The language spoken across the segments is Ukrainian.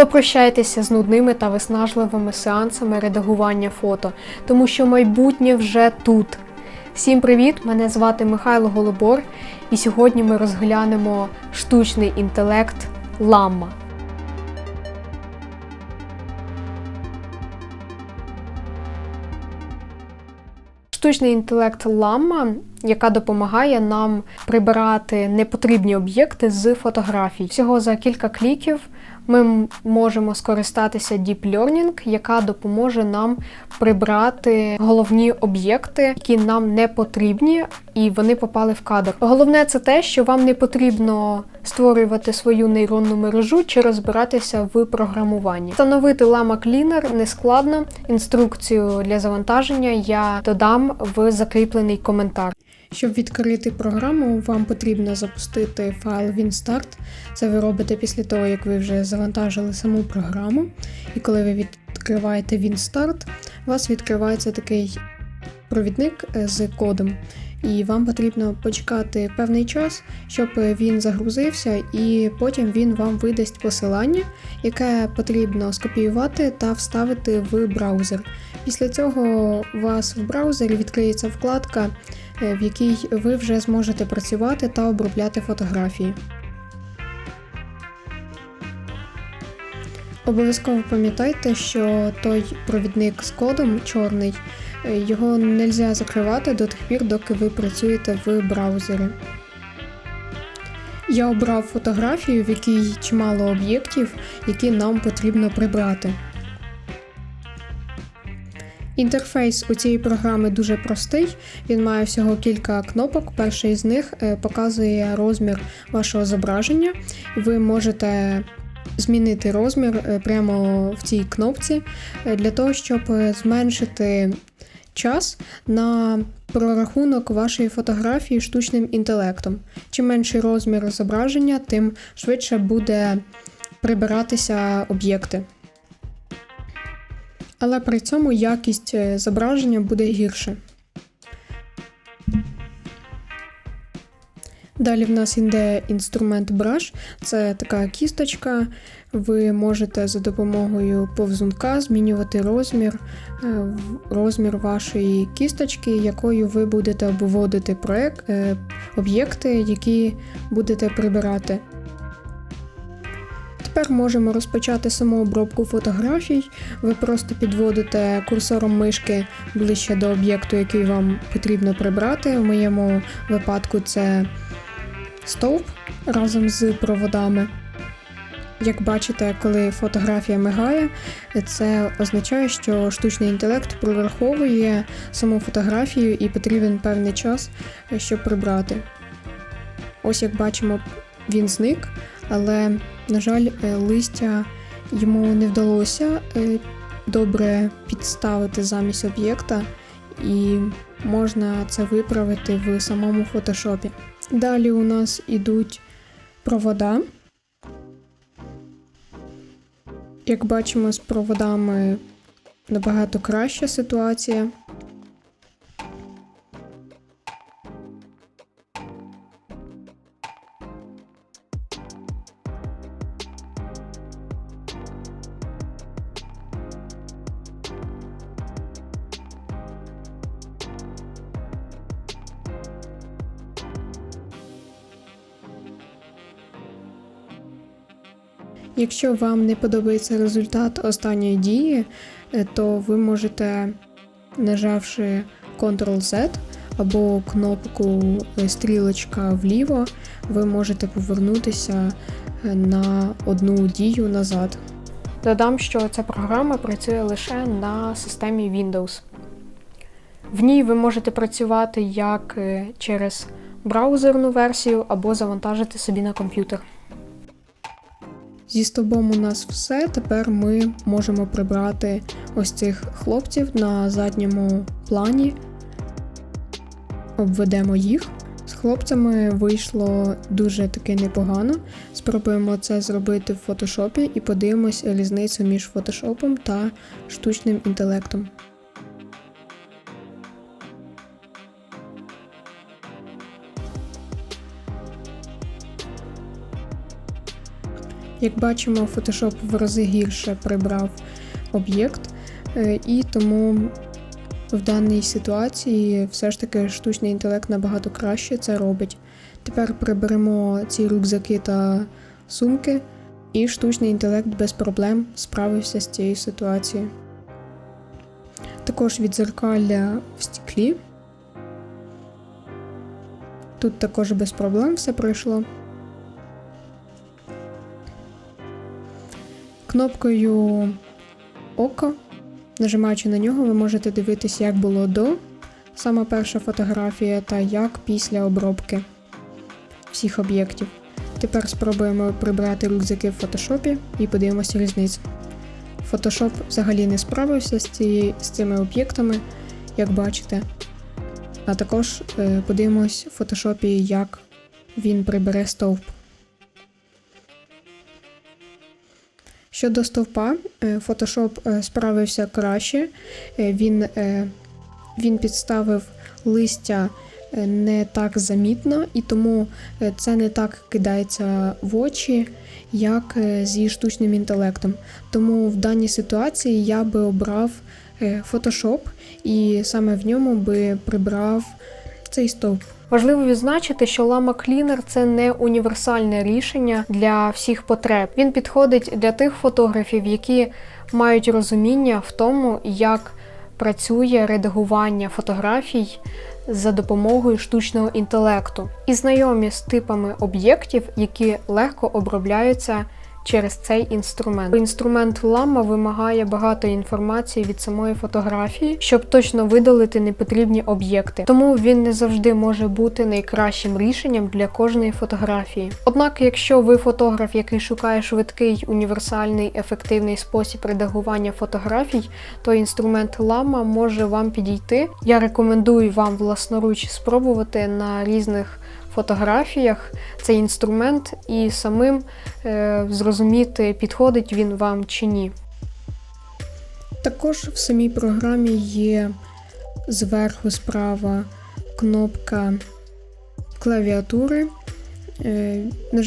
Попрощайтеся з нудними та виснажливими сеансами редагування фото, тому що майбутнє вже тут. Всім привіт! Мене звати Михайло Голобор, і сьогодні ми розглянемо штучний інтелект Ламма. Штучний інтелект Ламма, яка допомагає нам прибирати непотрібні об'єкти з фотографій. Всього за кілька кліків ми можемо скористатися Deep Learning, яка допоможе нам прибрати головні об'єкти, які нам не потрібні, і вони попали в кадр. Головне це те, що вам не потрібно створювати свою нейронну мережу чи розбиратися в програмуванні. Встановити Lama Cleaner не складно. Інструкцію для завантаження я додам в закріплений коментар. Щоб відкрити програму, вам потрібно запустити файл WinStart. Це ви робите після того, як ви вже завантажили саму програму. І коли ви відкриваєте WinStart, у вас відкривається такий провідник е, з кодом. І вам потрібно почекати певний час, щоб він загрузився, і потім він вам видасть посилання, яке потрібно скопіювати та вставити в браузер. Після цього у вас в браузері відкриється вкладка, в якій ви вже зможете працювати та обробляти фотографії. Обов'язково пам'ятайте, що той провідник з кодом чорний, е, його не можна закривати до тих пір, доки ви працюєте в браузері. Я обрав фотографію, в якій чимало об'єктів, які нам потрібно прибрати. Інтерфейс у цієї програми дуже простий. Він має всього кілька кнопок. Перший з них е, показує розмір вашого зображення, ви можете змінити розмір е, прямо в цій кнопці е, для того, щоб зменшити час на прорахунок вашої фотографії штучним інтелектом. Чим менший розмір зображення, тим швидше буде прибиратися об'єкти. Але при цьому якість е, зображення буде гірше. Далі в нас йде інструмент Brush. Це така кісточка. Ви можете за допомогою повзунка змінювати розмір, е, розмір вашої кісточки, якою ви будете обводити проект, об'єкти, які будете прибирати. Тепер можемо розпочати саму обробку фотографій. Ви просто підводите курсором мишки ближче до об'єкту, який вам потрібно прибрати. В моєму випадку це стовп разом з проводами. Як бачите, коли фотографія мигає, це означає, що штучний інтелект прораховує саму фотографію і потрібен певний час, щоб прибрати. Ось як бачимо, він зник, але, на жаль, е, листя йому не вдалося е, добре підставити замість об'єкта, і можна це виправити в самому фотошопі. Далі у нас ідуть провода. Як бачимо, з проводами набагато краща ситуація. Якщо вам не подобається результат останньої дії, е, то ви можете, нажавши Ctrl-Z або кнопку е, стрілочка вліво, ви можете повернутися е, на одну дію назад. Додам, що ця програма працює лише на системі Windows. В ній ви можете працювати як через браузерну версію або завантажити собі на комп'ютер. Зі стовбом у нас все. Тепер ми можемо прибрати ось цих хлопців на задньому плані. Обведемо їх. З хлопцями вийшло дуже таки непогано. Спробуємо це зробити в фотошопі і подивимось різницю між фотошопом та штучним інтелектом. Як бачимо, Photoshop в рази гірше прибрав об'єкт, е, і тому в даній ситуації все ж таки штучний інтелект набагато краще це робить. Тепер приберемо ці рюкзаки та сумки, і штучний інтелект без проблем справився з цією ситуацією. Також відзеркалля в стеклі. Тут також без проблем все пройшло. Кнопкою око, нажимаючи на нього, ви можете дивитися, як було до сама перша фотографія та як після обробки всіх об'єктів. Тепер спробуємо прибрати рюкзаки в фотошопі і подивимося різницю. Photoshop взагалі не справився з, ці, з цими об'єктами, як бачите. А також е, подивимось в фотошопі, як він прибере стовп. Щодо стовпа, е, Photoshop е, справився краще. Е, Він, він підставив листя не так замітно, і тому це не так кидається в очі, як зі штучним інтелектом. Тому в даній ситуації я би обрав Photoshop і саме в ньому би прибрав цей стовп. Важливо відзначити, що Lama Cleaner – це не універсальне рішення для всіх потреб. Він підходить для тих фотографів, які мають розуміння в тому, як працює редагування фотографій за допомогою штучного інтелекту, і знайомі з типами об'єктів, які легко обробляються через цей інструмент. Інструмент Lama вимагає багато інформації від самої фотографії, щоб точно видалити непотрібні об'єкти. Тому він не завжди може бути найкращим рішенням для кожної фотографії. Однак, якщо ви фотограф, який шукає швидкий, універсальний, ефективний спосіб редагування фотографій, то інструмент Lama може вам підійти. Я рекомендую вам власноруч спробувати на різних фотографіях цей інструмент і самим е, зрозуміти, підходить він вам чи ні. Також в самій програмі є зверху справа кнопка клавіатури. Е,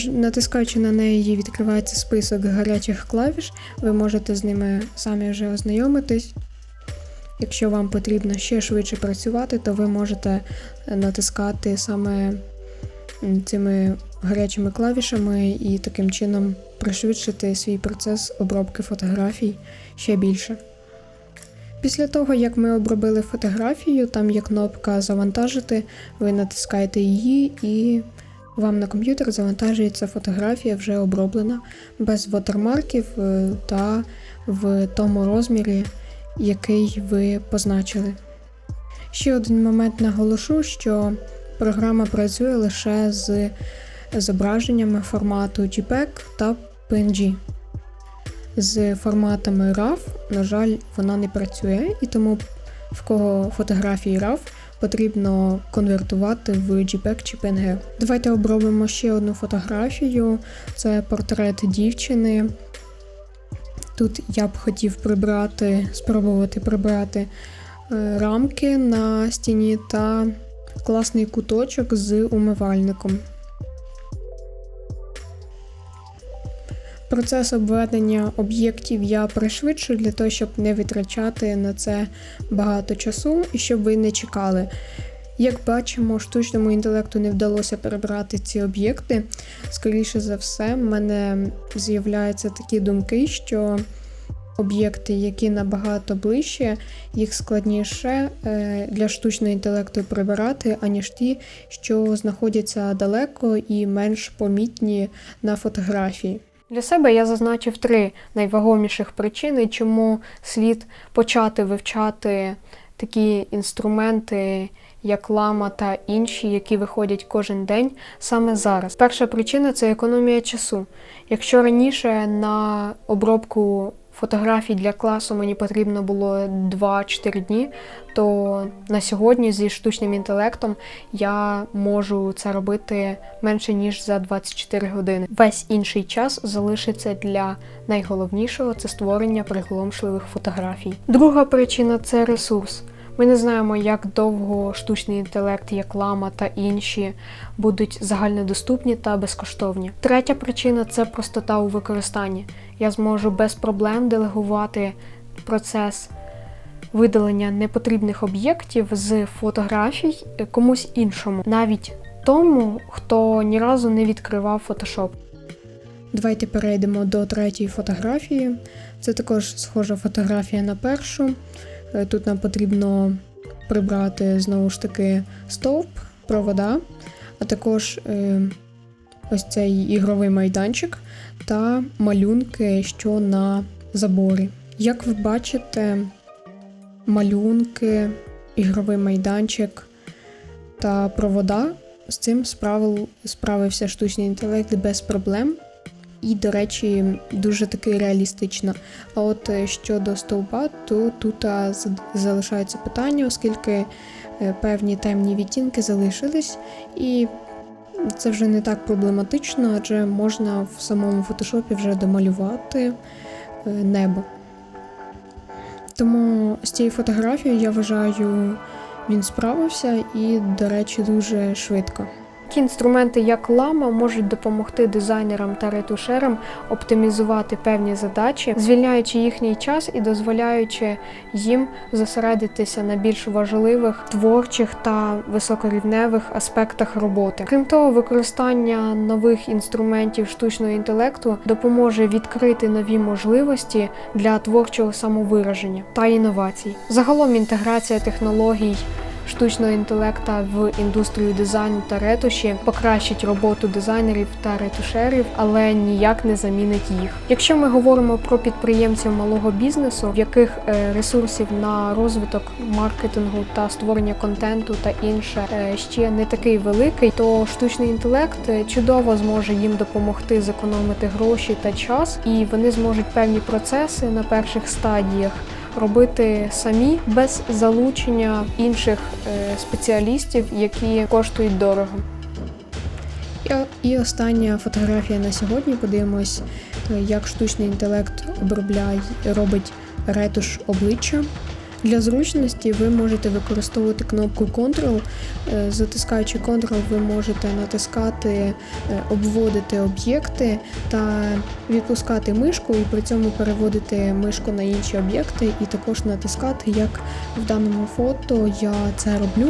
Натискаючи на неї, відкривається список гарячих клавіш. Ви можете з ними самі вже ознайомитись. Якщо вам потрібно ще швидше працювати, то ви можете е, натискати саме цими гарячими клавішами і таким чином пришвидшити свій процес обробки фотографій ще більше. Після того, як ми обробили фотографію, там є кнопка Завантажити, ви натискаєте її і вам на комп'ютер завантажується фотографія вже оброблена без вотермарків е, та в тому розмірі, який ви позначили. Ще один момент наголошу, що програма працює лише з зображеннями формату JPEG та PNG. З форматами RAW, на жаль, вона не працює, і тому в кого фотографії RAW потрібно конвертувати в JPEG чи PNG. Давайте обробимо ще одну фотографію. Це портрет дівчини. Тут я б хотів прибрати, спробувати прибрати е, рамки на стіні та класний куточок з умивальником. Процес обведення об'єктів я пришвидшу для того, щоб не витрачати на це багато часу і щоб ви не чекали. Як бачимо, штучному інтелекту не вдалося перебрати ці об'єкти. Скоріше за все, в мене з'являються такі думки, що об'єкти, які набагато ближче, їх складніше е, для штучного інтелекту прибирати, аніж ті, що знаходяться далеко і менш помітні на фотографії. Для себе я зазначив три найвагоміших причини, чому слід почати вивчати такі інструменти, як лама та інші, які виходять кожен день саме зараз. Перша причина це економія часу. Якщо раніше на обробку фотографій для класу мені потрібно було 2-4 дні, то на сьогодні зі штучним інтелектом я можу це робити менше ніж за 24 години. Весь інший час залишиться для найголовнішого це створення приголомшливих фотографій. Друга причина це ресурс. Ми не знаємо, як довго штучний інтелект, як лама та інші будуть загальнодоступні та безкоштовні. Третя причина це простота у використанні. Я зможу без проблем делегувати процес видалення непотрібних об'єктів з фотографій комусь іншому, навіть тому, хто ні разу не відкривав Photoshop. Давайте перейдемо до третьої фотографії. Це також схожа фотографія на першу. Е, Тут нам потрібно прибрати знову ж таки стовп, провода, а також е, ось цей ігровий майданчик та малюнки, що на заборі. Як ви бачите, малюнки, ігровий майданчик та провода з цим справив, справився штучний інтелект без проблем. І, до речі, дуже таки реалістично. А от е, щодо стовпа, то тут залишаються питання, оскільки е, певні темні відтінки залишились, і це вже не так проблематично, адже можна в самому фотошопі вже домалювати е, небо. Тому з цією фотографією я вважаю, він справився і, до речі, дуже швидко. Такі інструменти, як лама, можуть допомогти дизайнерам та ретушерам оптимізувати певні задачі, звільняючи їхній час і дозволяючи їм зосередитися на більш важливих творчих та високорівневих аспектах роботи. Крім того, використання нових інструментів штучного інтелекту допоможе відкрити нові можливості для творчого самовираження та інновацій. Загалом інтеграція технологій штучного інтелекта в індустрію дизайну та ретуші покращить роботу дизайнерів та ретушерів, але ніяк не замінить їх. Якщо ми говоримо про підприємців малого бізнесу, в яких е, ресурсів на розвиток маркетингу та створення контенту та інше е, ще не такий великий, то штучний інтелект е, чудово зможе їм допомогти зекономити гроші та час, і вони зможуть певні процеси на перших стадіях робити самі без залучення інших е, спеціалістів, які коштують дорого. І, остання фотографія на сьогодні. Подивимось, е, як штучний інтелект обробляє, робить ретуш обличчя. Для зручності ви можете використовувати кнопку Ctrl. Е, Затискаючи Ctrl, ви можете натискати, е, обводити об'єкти та відпускати мишку, і при цьому переводити мишку на інші об'єкти, і також натискати, як в даному фото я це роблю.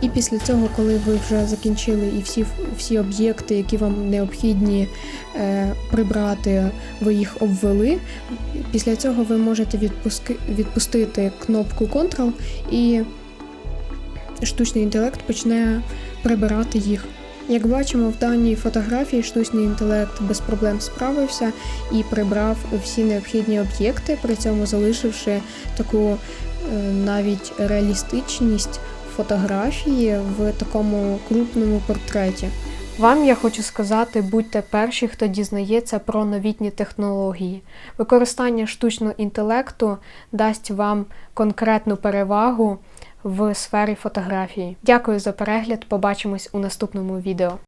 І після цього, коли ви вже закінчили і всі, всі об'єкти, які вам необхідні е, прибрати, ви їх обвели. Після цього ви можете відпуски, відпустити кнопку Ctrl і штучний інтелект почне прибирати їх. Як бачимо, в даній фотографії штучний інтелект без проблем справився і прибрав всі необхідні об'єкти, при цьому залишивши таку е, навіть реалістичність фотографії в такому крупному портреті. Вам я хочу сказати, будьте перші, хто дізнається про новітні технології. Використання штучного інтелекту дасть вам конкретну перевагу в сфері фотографії. Дякую за перегляд. Побачимось у наступному відео.